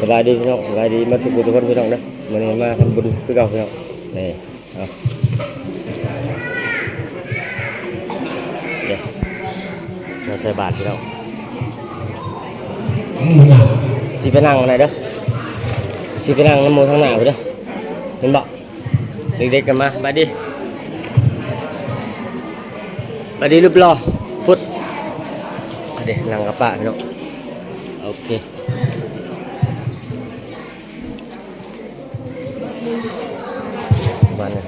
สบายดีพี่น้องสบายดีมาสุขทุกคนพี่น้องนะวันนี้มาทำบุญคือเก่าพี่น้องนี่เอาเดี๋ยวมาใส่บาตรพี่น้องสิไปนั่งอะไรเด้อสิไปนั่งน้ำมูทางหน้าไปเด้อเห็นบอกเด็กๆกันมาบายดีบายดีรูปหล่อพุทธเดี๋ยวนั่งกับป้าพี่น้อง โอเควันนี้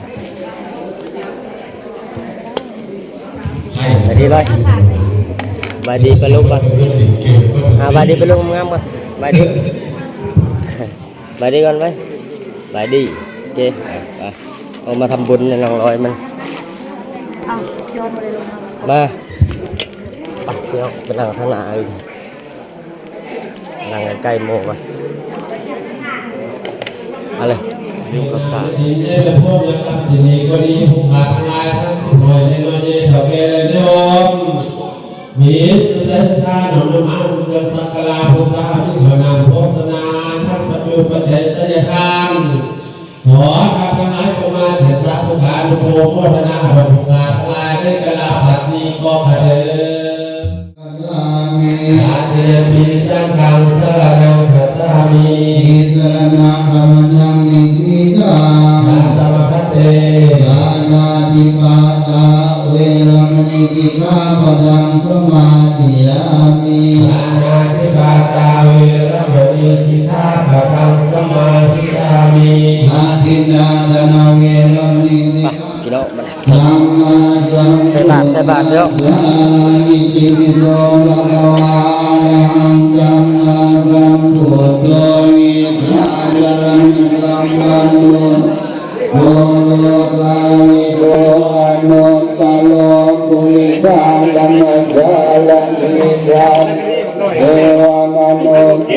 บายดีเลยบายดีไปลุกก่อนอ่าบายดีไปลุกงามก่อนบายดีบายดีก่อ นไหมบายดีโอเคไปเอามาทำบุญในนางลอยมันอ้าวย้อนมาเลยลงมามาไปเดี๋ยวไปนั่งข้างหน้าอีกนั่งใกล้โมก่อนอะไรยุ่งข้าสารทีนี้เป็นพวกยังกับทีนี้ก็ดีผู้ขาดลายหน่วยในวันนี้เถ่าแก่เลยโยมมีสุเสธาหนุนมันยังสักการะพุทธาที่ขานำโฆษณาทั้งปัจจุบันเดชยธรรมขอข้าพเจ้าจงมาเสด็จสัพพุทธานุโมโมทนาหดผู้ขาดลายได้กลาบัดนี้ก็ขเดิ ใส่สัมมาสัมใส่บาตรใส่บาตรเดี๋ยว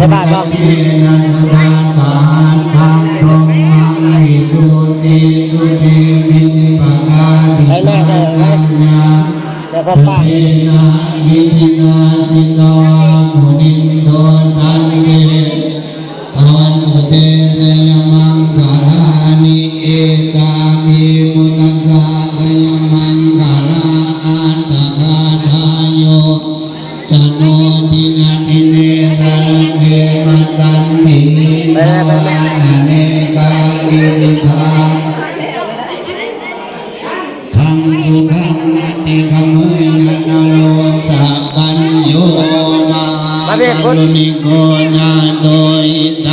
ใส่บานบ่เท ติขมยนโลสัพพัญโยนามาเรียกคนลุนิโกนาโดยได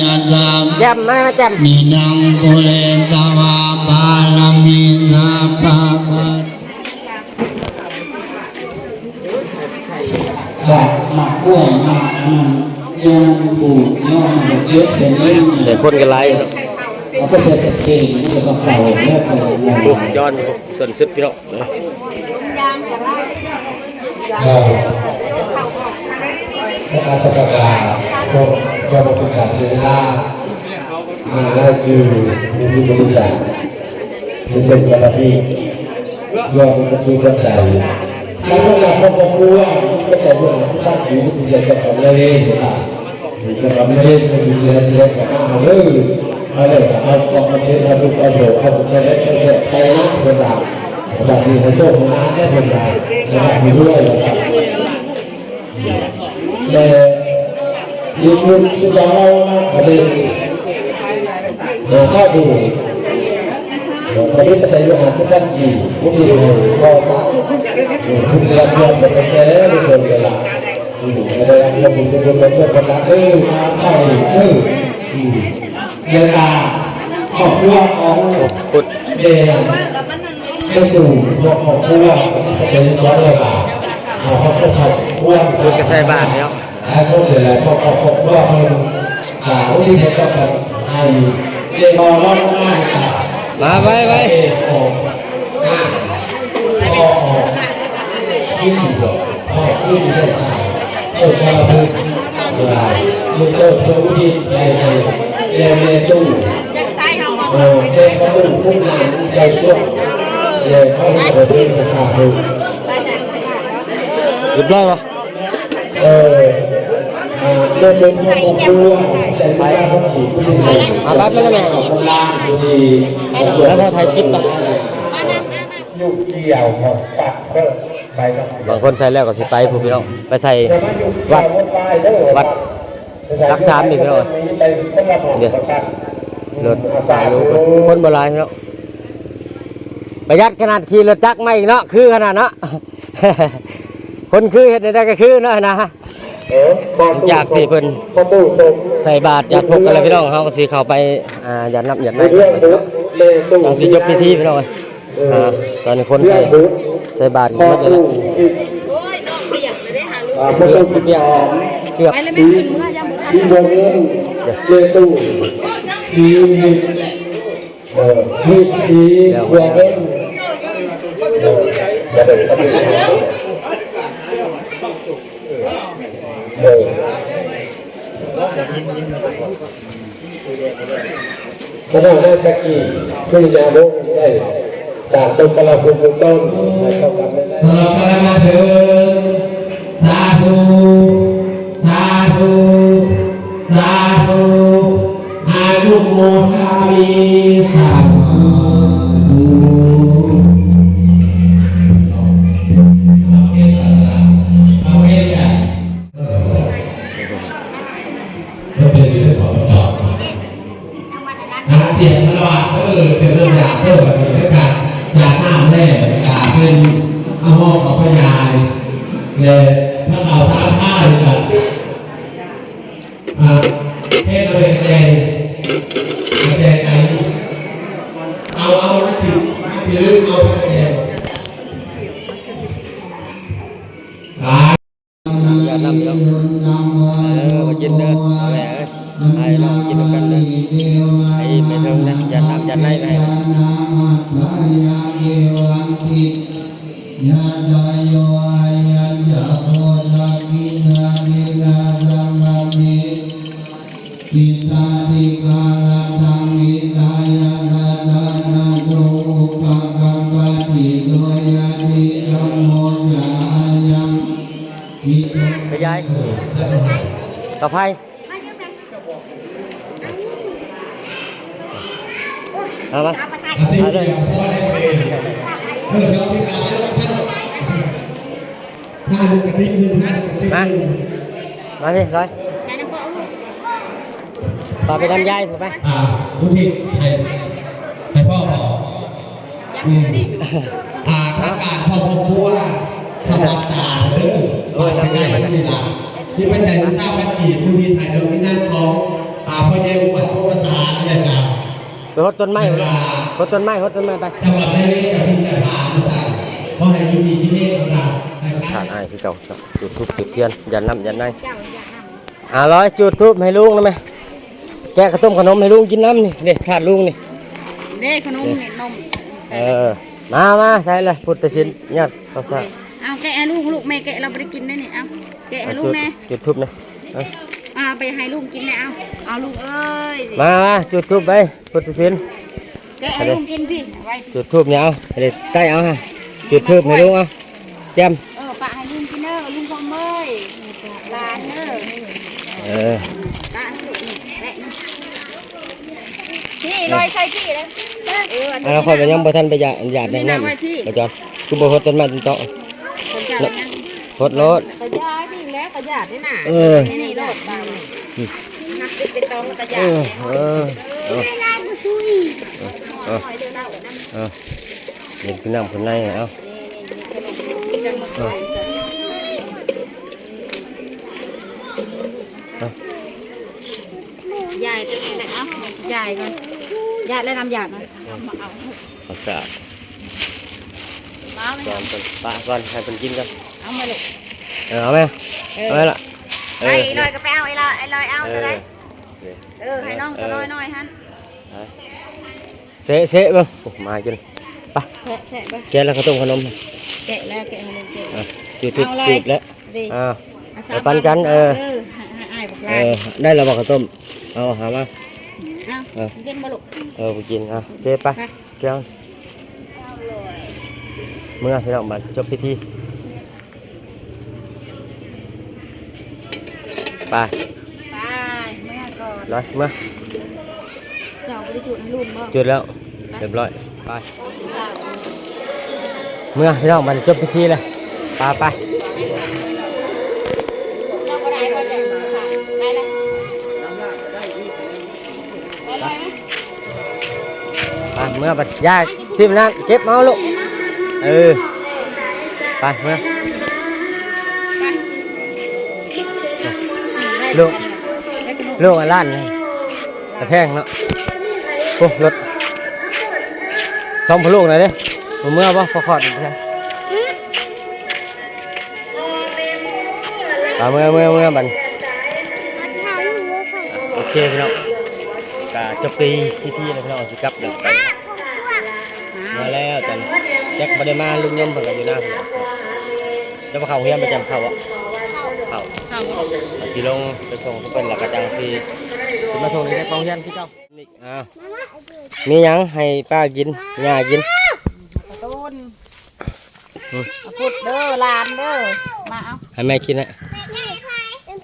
ยาสามจำมามาจนินังกุเลนตวาปาลมินาปะปะแบบหมักกล้วยมักมันยังปลูกย่อมเยอะเสียงเล่นำเดี๋ยวคนกันไล่ เขาก็จะเก่งแล้วก็เก่าแล้วก็โอ้จอร์ดส่วนสุดพี่น้องก็การประกาศพวกก็ประกาศเวลามาแล้วคือมีบริจาคมีเป็นกระดิ่งยอมเป็นที่กระจายแล้วเวลาพวกเขาพูดว่าก็แต่เวลาที่ตั้งอยู่ที่จะจะทำอะไรนะครับจะทำอะไรจะมีเรื่องเรื่องกั มาเลยอะไรเอาของประเทเอาทุกเอาโสเอาทุกประเทศเอาทุกไทยนะเวลาแบบนี้เขาโชคมาแค่เวลานะครับมีด้วยนะครับแต่ยิ่งยิ่งที่เราประเด็นเออข้าดูประเด็นแต่ยังหาที่ตั้งอยู่พวกนี้ก็มาทุกเรื่องเรื่องเป็นแค่เรื่องเวลาอืมอะไรอย่างเงี้ยผมจะเป็นคนระกาศเออมาเข้าเอออืม เวลาครอบครัวของปุดเด็กเด็กอยู่ครอบครัวเป็นร้อยเลยบาทเออบครัวขอบครัวปุดก็ใส่บาทแล้วให้พวกเด็กครอบครัวครอบครัวมันสาวที่เขาจะแบบให้เด็กมองรอบหน้ามาไปไปเด็กออกออกออกที่อยู่ออกที่อยู่ได้เออจะพูดว่าลูกเติบโตที่ใหญ่ ใหญ่ใหญ่ใหญ่ตู้งเอามาเออเด็กเดูพุ่งหน้าใหญ่ช่วงเขาจะเป็นภาษาดูใส่ใส่ใส่เรียบร้อยปะเออเออเดินเป็นครอบครัวแต่ไม่ได้าถีบผู้หญิงเอาบัตรมาแล้วแม่คนล่างดีแล้วพอถ่ายคลิปปะยุ่งเกี่ยวของปัดเพิ่มไปบางคนใส่แล้วก็สิไปผู้พี่น้องไปใส่วัดวัดรักษาอีกพี่น้อง เดี๋ยวรถตายลูกคนโบราณพี่น้องประหยัดขนาดขี่รถจักรไม่อีกเนาะคือขนาดเนาะคนคือเห็นได้ก็คือเนาะนะจากที่เพิ่นประตูตรงใส่บาตรจากพกกันเลยพี่น้องเขาก็สิเข้าไปอ่าอย่านับอย่าในนับเรื่องบุ๊เลตู้จังสิจบพิธีพี่น้องเอ้ยอ่าตอนนี้คนเรื่อใส่งบุ๊ใส่บาตรคกันอหมดเลยตู้ล่ะอีกโอ้ยดอกเปียกเลยได้หาลูกอ่าประตูเกี่ยวเกือบไปเลยแม่ขึ้นเมื่อยังบ่ทัน ที่วงเงินเลตู้ทีเอ่อที่ทีวงเงินเอออย่าเดินเข้าไปเออ สาธุสาธุสาธุอายุโมทามีสาธุเอาเองอะก็เป็นเรื่องของสอบอาเตียนพระบาทก็เออเป็นเรื่องยากเพิ่มแบบนี้ด้วยกันยากหน้าแม่อยากเป็นอาห้องกับพยายเลยถ้าเราสร้างผ้าเลยกัน นับพี่น้อเออมากินเด้อแม่เอ้ยให้เรากินกันเด้อไอ้ไม่เท่านะอย่านำอย่าไล่ไปให้นะายต่อไปเอามาอาทิตย์เดียวพ่อได้เองเออเราพิกาได้แล้วท่าถ้าลูกกระติกหนึ่งห้าลูกกระติกหมานึ่งมาพี่ร้อยต่อไปทำยายถูกไหมอ่าลูกพี่ให้ให้พ่อบอกอนี่อ่าถ้าการพ่อพ่อพูดว่า ทำความสะอาเด้อโอ้ยทำง่ายมันนี่ล่ะที่เป็นใจทราบว่าจีบลูกพี่ถ่ายโดยที่นั่งร้องอ่าพ่อเย้อวดพูดภาษาทเนี่ยจ้ะไปหดต้นไม้เลยหดต้นไม้หดต้นไม้ไปจังหวัดได้กับที่จะผ่านต่างเพราะให้ลูดีที่นี่ของเรานะคขารัดบไอ้คือเก่าจุดทุบจุดเทียนย่านับอย่าไล่เจ้าอย่าห้ามอ่าร้อยจุดทุบให้ลุงนะแม่แกะข้าวต้มขนมให้ลุงกินน้ำนี่เด็ขาดลุงนี่เด้ขนมเห็ดนมเออมามาใช่เลยพุทธศิลป์เนี่ยภาษา เอาแกะให้ลูกลูกแม่แกะเราไม่ได้กินได้นี่เอาแกะให้ลูกจุดแม่จุดทุบนะเอาเอาไปให้ลูกกินเลยเอาเอาลูกเอ้ยมามาจุดทุบไปพุทธศิลป์แกะให้ลูกกินพี่ไว้จุดทุบเนี่ยเอาเด็ดใกล้เอาฮะจุดทุบให้ลุงเอาแจมเออปะให้ลุงกินเด้อลุงฟองเอ้ยหลานเด้อเออหลานลูกนี่แม่นี่พี่ลอยใส่พี่เลยเออเอาเราคอยไปยังบ่ทันไปหยาดหยาดในน้ำไปจอนกูบ่หดต้นไม้ต้นโตะ คนจ่ายยังหดรถกระยาที่แล้วกระยาได้น่ะเออนี่นี่รถบางนักติดเป็นตองกระยาเออเออเออไม่ได้บุชุยเออหอยเดียวเราน้ำเออเด็กขึ้นน้ำขึ้นในเอานี่นี่นี่จะมาใส่ยายจะนี่แหละเอ้ายายายก่อนญาติและน้ำหยาดนะมาเอาเขาสะอาดมาไม่ ก่อเอานเพิ่นปะก่อนให้เพิ่นกินก่อนเอามาลูกเออเอาไหมเอเอาอไหมล่ะเอไอ้อลอยก็ไปเอาไอ้ลอยไอ้ลอยเอาเอจะอได้เออให้น้องตัวน้อยน้อยฮันเสะเสะเบิ่งโอ้มากินไปแทะแทะไปแกะแล้วข้าวต้มขนมแกะแล้วแกะให้เลยแกะอะจุดจุดจุดแล้วดีอ่าอาไปปั่นกันเออให้ให้อ้ายบอกเอลาอได้แล้วบอกข้าวต้มเอาหามาเอากินบ่ลูกเออไปกินอะเสะไปไปแก้ว เมื่อพี่น้องบัดจบพิธีไปไปเมื่อก่อนร้อยเมื่อเจ้าไปได้จุดน้ำลุ่มบ่จุดแล้วเรียบร้อยไปเมื่อพี่น้องบัดจบพิธีเลยไปไปเราก็ได้ก็ได้ค่ะได้แล้วได้เลยไปเมื่อบัดยากทีมนั้นเก็บเมาลูก เออ ไปเมื่อลูกลูกอันล้านนี่กระแทงเนาะโอ้รถสองพลูกหน่อยเด้ผมเมื่อป่ะพอขอดอีกแล้วไปเมื่อเมื่อเมื่อบันโอเคพี่น้องกะจบปีที่ที่แล้วพี่น้องสิกลับเดี๋ยวมาแล้ว จันแจ็คมาได้มาลุงยมเพิ่งกันอยู่หน้าพี่น้องจะมาเข้าเฮียนไปจำเข้าอะเข้าเอาอาสิลงไปส่งทุกเป็นหลักกระจังสิสิมาส่งในกองยันพี่เจ้านี่อ้าวมีหยังให้ป้ากินย่ากินต้นอืมเอาพุดเด้อหลานเด้อมาเอาให้แม่กินนะ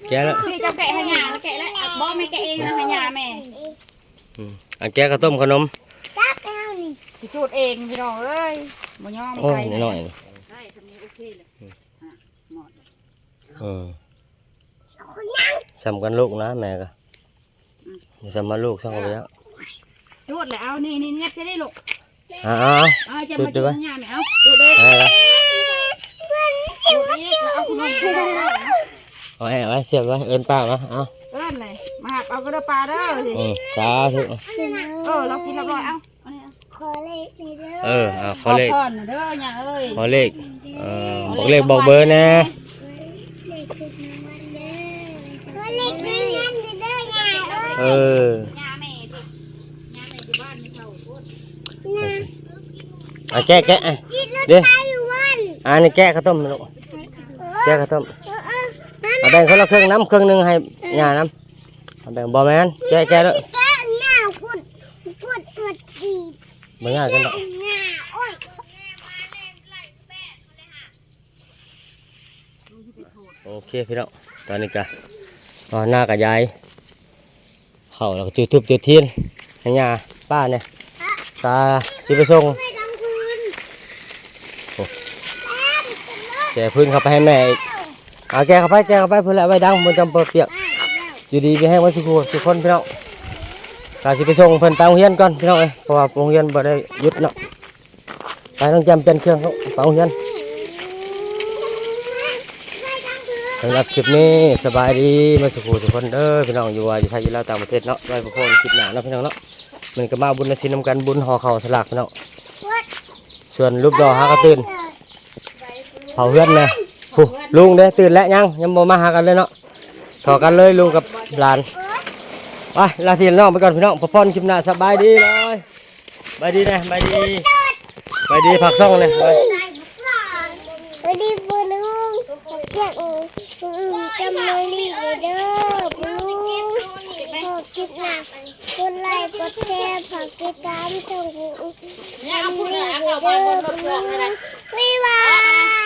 แกะแล้วพี่เจะแกะให้ยาแล้วแกะแล้วบ่ไม่แกะเองนะให้ยาแม่อืมอันแกะข้าวต้มขนม สิจูดเองพี่น้องเอ้ยบ่ยอมโอ้ใครยหน่อยๆใช่ทำนี้โอเคเลยอะหมดเออสำกันลูกนะแม่ก็อย่าสำมาลูกสั่งเอาไปแล้วจูดเลยเอานี่นี่เงียบจะได้ลูกอ้าวอ้าวเอาจะจูมาดจูด้วยดให้ยาแม่เอาจูดเลยเอาไปจูดอีกแล้วเอาคุณน้องจูดเอาเอาไว้เอาไว้เสียบไว้เอินป้ามาเอาเอิ้นเลยมาหักเอากระเดาปลาเด้อสิอืมสาธุเออเรากินเรียบร้อยเอา เอานี่เอาเออเอาขอเลขขพรน่ะเด้อยาเอ้ยขอเลขเออบอกเลขบอกเบอร์นะ เออยาแม่สิยาแม่ที่บ้านไม่เข้าพูดเอาสิอะแกะแกะอะเดี๋ยวอันนี้แกะข้าวต้มนะลูกแกะข้าวต้มเอาแบ่งคนละครึ่งน้ำครึ่งหนึ่งให้ย่าน้ำเอาแบ่งบอแมนแกะแกะด้วยไม่ง่ายกันหรอกโอ เคพี่น้องตอนนี้กะตอนหน้ากับยายเข้าแล้วก็จุดทูบจุดเทียนให้ยาป้าเนี่ยตาสิไปส่งแกพื้นเข้าไปให้แม่อีกเอาแกเข้าไปแกเข้าไปเพื่อละไว้ดังบนจำเปียกอยู่ดีไปให้วันสุขทุกคนพี่น้องกาสิไปส่งเพิ่นไปโรงเรียนก่อนพี่น้องเอ้ยเพราะว่าโรงเรียนบ่ได้หยุดเนาะไปต้องจำเป็นเครื่องเขาไปโรงเรียน สำหรับคลิปนี้สบายดีมาสุขทุกคนเด้อพี่น้องอยู่ว่าอยู่ไทยอยู่ลาวต่างประเทศเนาะไว้พบกันคลิปหนาเนาะพี่น้องเนาะมันก็มาบุญนาซีนำกันบุญห่อเข่าสลากพี่น้องส่วนรูปดอกหากระตื่นเผาเพื่อนนะผู้ลุงเด้อตื่นแล้วยังยังบ่มาหากันเลยเนาะถอกันเลยลุงกับหลานไปลาพี่น้องไปก่อนพี่น้องพอพรคลิปหน้าสบายดีเลยบายดีนะบายดีบายดีผักซ่องเลยไป สวัสดีปูลุงเพื่อนอูปูลุงจำมือรีเลยเด้อปูลุงขอคิด หนักกดไลค์กดแชร์ฝากติดตามช่องปูลุงจำมือรีเลยเด้อปูลุงวิวา